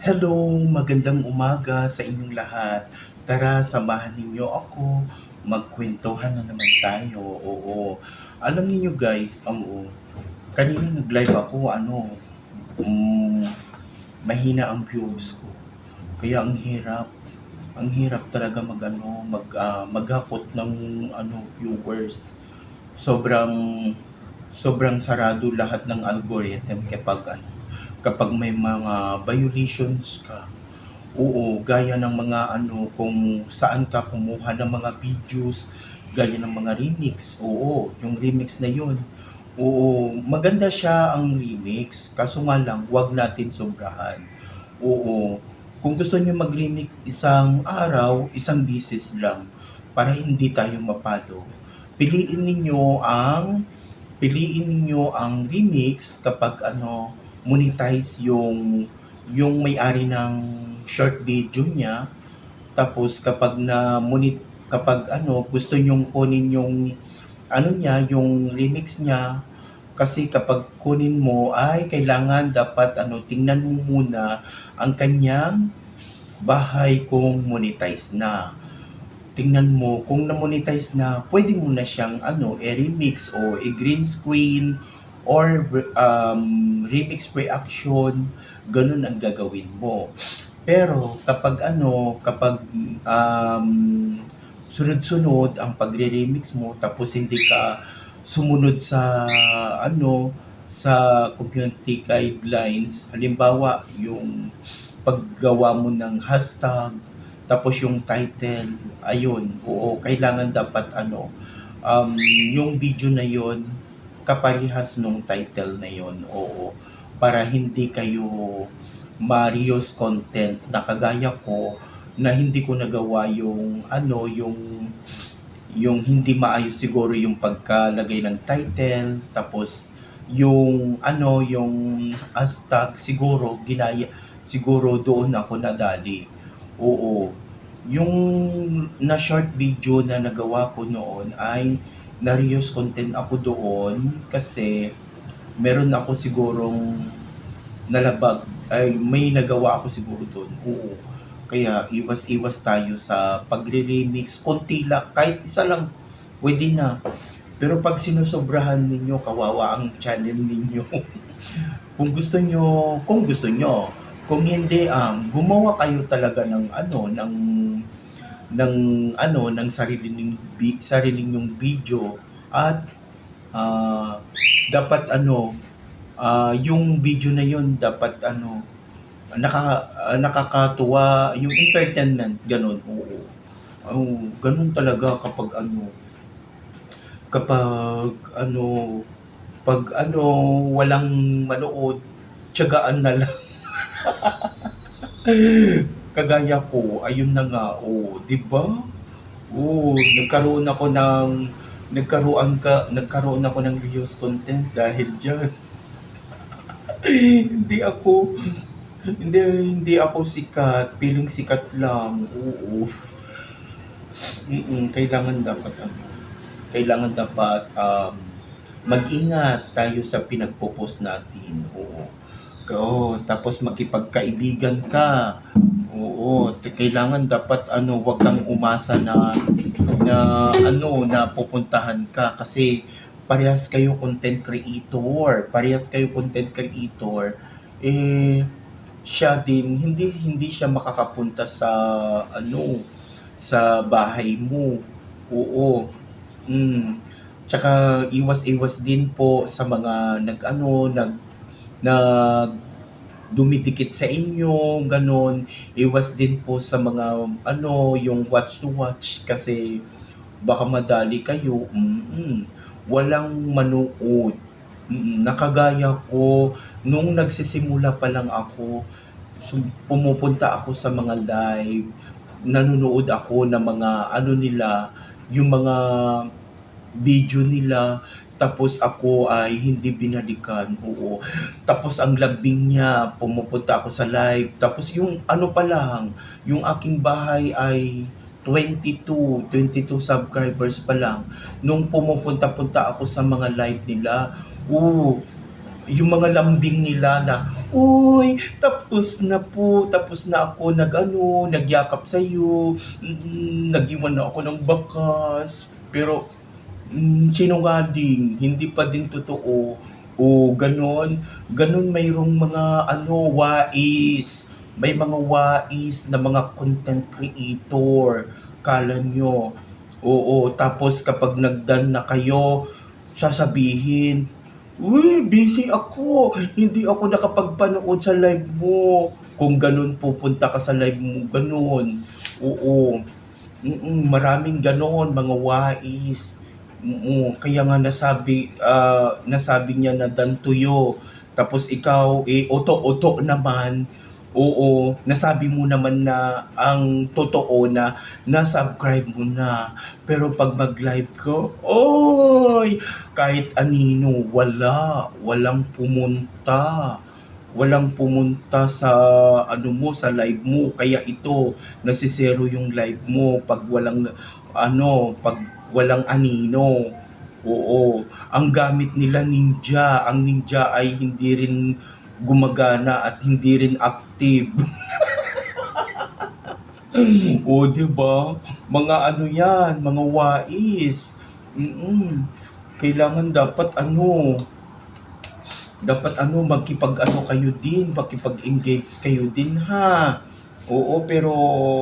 Hello, magandang umaga sa inyong lahat. Tara, samahan ninyo ako. Magkwentuhan na naman tayo. Oo. Alam niyo guys, oo. Kanina nag-live ako, ano, um, mahina ang views ko. Kaya ang hirap. Ang hirap talaga mag ano, mag ah, maghakot ng ano viewers. Sobrang sobrang sarado lahat ng algorithm kapag ano, kapag may mga violations ka. Oo, gaya ng mga ano, kung saan ka kumuha ng mga videos, gaya ng mga remix. Oo, yung remix na yun. Oo, maganda siya ang remix, kaso nga lang, wag natin sobrahan. Oo, kung gusto niyo mag-remix isang araw, isang bisis lang, para hindi tayo mapalo. Piliin ninyo ang piliin ninyo ang remix kapag ano monetize yung yung may-ari ng short video niya. Tapos kapag na monit kapag ano gusto nyong kunin yung ano niya yung remix niya kasi kapag kunin mo ay kailangan dapat ano tingnan mo muna ang kanyang bahay kung monetize na. Tingnan mo kung na-monetize na, pwede mo na siyang ano, i-remix o i-green screen or um, remix reaction, ganun ang gagawin mo. Pero kapag ano, kapag um, sunod-sunod ang pagre-remix mo tapos hindi ka sumunod sa ano sa community guidelines halimbawa yung paggawa mo ng hashtag tapos yung title, ayun, oo, kailangan dapat ano, um, yung video na yon kaparehas nung title na yon oo, para hindi kayo Mario's content na kagaya ko na hindi ko nagawa yung ano, yung yung hindi maayos siguro yung pagkalagay ng title, tapos yung ano, yung hashtag siguro ginaya siguro doon ako nadali. Oo. Yung na short video na nagawa ko noon ay na-reuse content ako doon kasi meron ako sigurong nalabag ay may nagawa ako siguro doon. Oo. Kaya iwas-iwas tayo sa pagre-remix. Konti lang, kahit isa lang, pwede na. Pero pag sinusobrahan ninyo, kawawa ang channel ninyo. kung gusto nyo, kung gusto nyo, kung hindi, um, gumawa kayo talaga ng ano, ng ng ano, ng sarili ning sarili yung video at ah, dapat ano, ah, yung video na yun dapat ano, naka, ah, nakakatuwa, yung entertainment, ganun, oo. Oo, ganun talaga kapag ano, kapag ano, pag ano, walang manood, tiyagaan na lang. Kagaya ko, ayun na nga, oh, 'di ba? Oh, nagkaroon ako ng nagkaroon ka nagkaroon ako ng reuse content dahil diyan. hindi ako hindi hindi ako sikat, piling sikat lang. Oo. Mm, kailangan dapat ano, kailangan dapat um, mag-ingat tayo sa pinagpo-post natin. Oo. Oo, tapos makipagkaibigan ka. Kailangan dapat ano, wag kang umasa na na ano na pupuntahan ka kasi parehas kayo content creator, parehas kayo content creator eh siya din hindi hindi siya makakapunta sa ano sa bahay mo. Oo. Mm. Tsaka iwas-iwas din po sa mga nag-ano, nag nag dumidikit sa inyo, ganon. Iwas din po sa mga ano, yung watch to watch kasi baka madali kayo. Mm-mm. Walang manood. Mm-mm. Nakagaya ko, nung nagsisimula pa lang ako, pumupunta ako sa mga live, nanonood ako ng mga ano nila, yung mga video nila, tapos ako ay hindi binalikan. Oo. Tapos ang lambing niya, pumupunta ako sa live. Tapos yung ano pa lang, yung aking bahay ay 22, 22 subscribers pa lang. Nung pumupunta-punta ako sa mga live nila, oo, yung mga lambing nila na, Uy, tapos na po, tapos na ako nag ano, nagyakap sa'yo, mm, nag-iwan na ako ng bakas, pero mm, sinungaling, hindi pa din totoo. O ganon, ganon mayroong mga ano, wais, may mga wais na mga content creator, kala nyo. Oo, tapos kapag nagdan na kayo, sasabihin, Uy, busy ako. Hindi ako nakapagpanood sa live mo. Kung ganun, pupunta ka sa live mo. Ganun. Oo. Mm-mm, maraming ganon, mga wais. Oo, kaya nga nasabi, ah, nasabi niya na dantuyo. Tapos ikaw, eh, oto-oto naman. Oo, nasabi mo naman na ang totoo na na-subscribe mo na. Pero pag mag-live ka, oy, kahit anino, wala, walang pumunta. Walang pumunta sa ano mo, sa live mo. Kaya ito, nasisero yung live mo pag walang ano, pag walang anino. Oo, ang gamit nila ninja. Ang ninja ay hindi rin gumagana at hindi rin active. o, di ba? Mga ano yan, mga wais. Mm-mm. Kailangan dapat ano, dapat ano, magkipag ano kayo din, makipag-engage kayo din ha. Oo, pero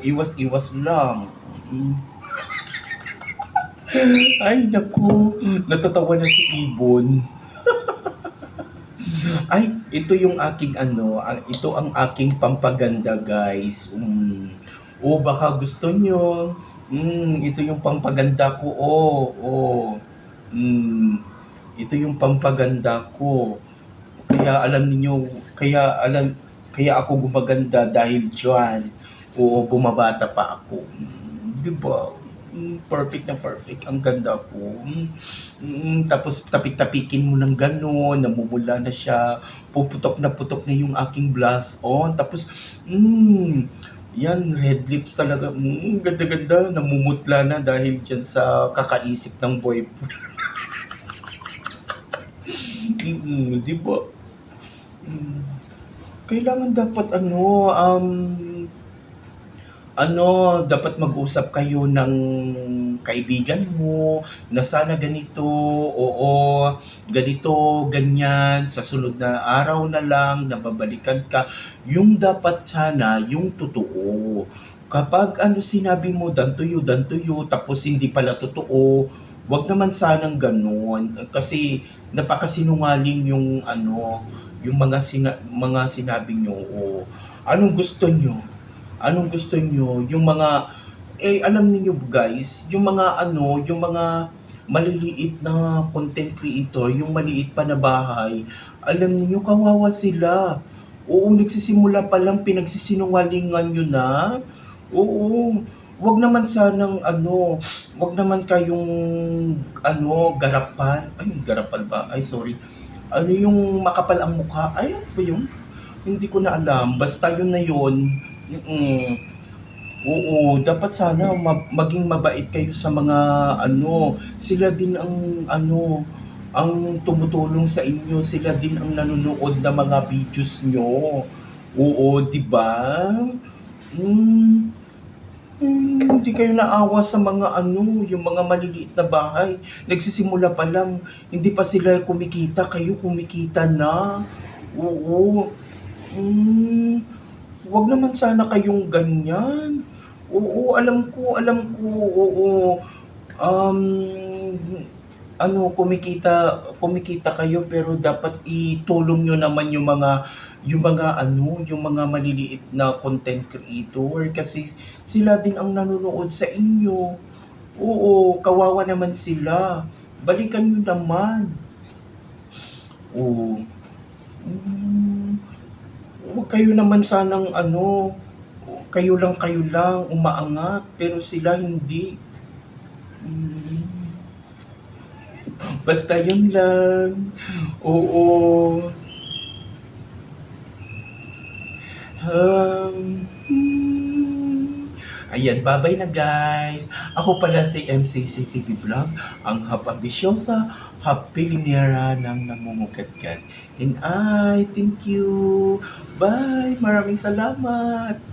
iwas-iwas lang. Mm. Ay, naku, natatawa na si Ibon. Ay, ito yung aking ano, ito ang aking pampaganda guys. Mm. O baka gusto nyo, mm, ito yung pampaganda ko. Oh, oh. Mm, ito yung pampaganda ko. Kaya alam niyo, kaya alam, kaya ako gumaganda dahil diyan. Oo, bumabata pa ako. Mm, 'Di ba? Mm, perfect na perfect ang ganda ko. Mm, mm, tapos tapik-tapikin mo ng gano'n, namumula na siya, puputok na putok na yung aking blush on. Tapos, mm, yan, red lips talaga. Mm, ganda-ganda, namumutla na dahil dyan sa kakaisip ng boyfriend. Mm, di ba? Mm, kailangan dapat ano, um, ano, dapat mag-usap kayo ng kaibigan mo na sana ganito, oo, ganito, ganyan, sa sunod na araw na lang, nababalikan ka. Yung dapat sana, yung totoo. Kapag ano sinabi mo, dantuyo, dantuyo, tapos hindi pala totoo, wag naman sanang ganun. Kasi napakasinungaling yung ano, yung mga sina- mga sinabi nyo. O, anong gusto nyo? Anong gusto nyo? Yung mga, eh, alam niyo guys, yung mga ano, yung mga maliliit na content creator, yung maliit pa na bahay, alam niyo kawawa sila. Oo, nagsisimula pa lang, pinagsisinungalingan nyo na. Oo, wag naman sanang ano, wag naman kayong ano, garapan. Ay, garapan ba? Ay, sorry. Ano yung makapal ang mukha? Ay, ano ba yun? Hindi ko na alam. Basta yun na yun. Mm-mm. Oo, dapat sana ma- maging mabait kayo sa mga ano, sila din ang ano, ang tumutulong sa inyo, sila din ang nanonood ng mga videos nyo. Oo, di ba? Mm, mm, hindi kayo naawa sa mga ano, yung mga maliliit na bahay. Nagsisimula pa lang, hindi pa sila kumikita, kayo kumikita na. Oo. Mm, wag naman sana kayong ganyan. Oo, alam ko, alam ko, oo. Um, ano, kumikita, kumikita kayo pero dapat itulong nyo naman yung mga yung mga ano, yung mga maliliit na content creator kasi sila din ang nanonood sa inyo. Oo, kawawa naman sila. Balikan nyo naman. Oo. Mm, kayo naman sanang ano, kayo lang kayo lang umaangat pero sila hindi. Mm, basta yun lang. Oo. Um, hmm, Ayan, bye-bye na guys. Ako pala si MCC TV Vlog, ang hap ambisyosa, hap pilinera ng namumugatgat. And I thank you. Bye. Maraming salamat.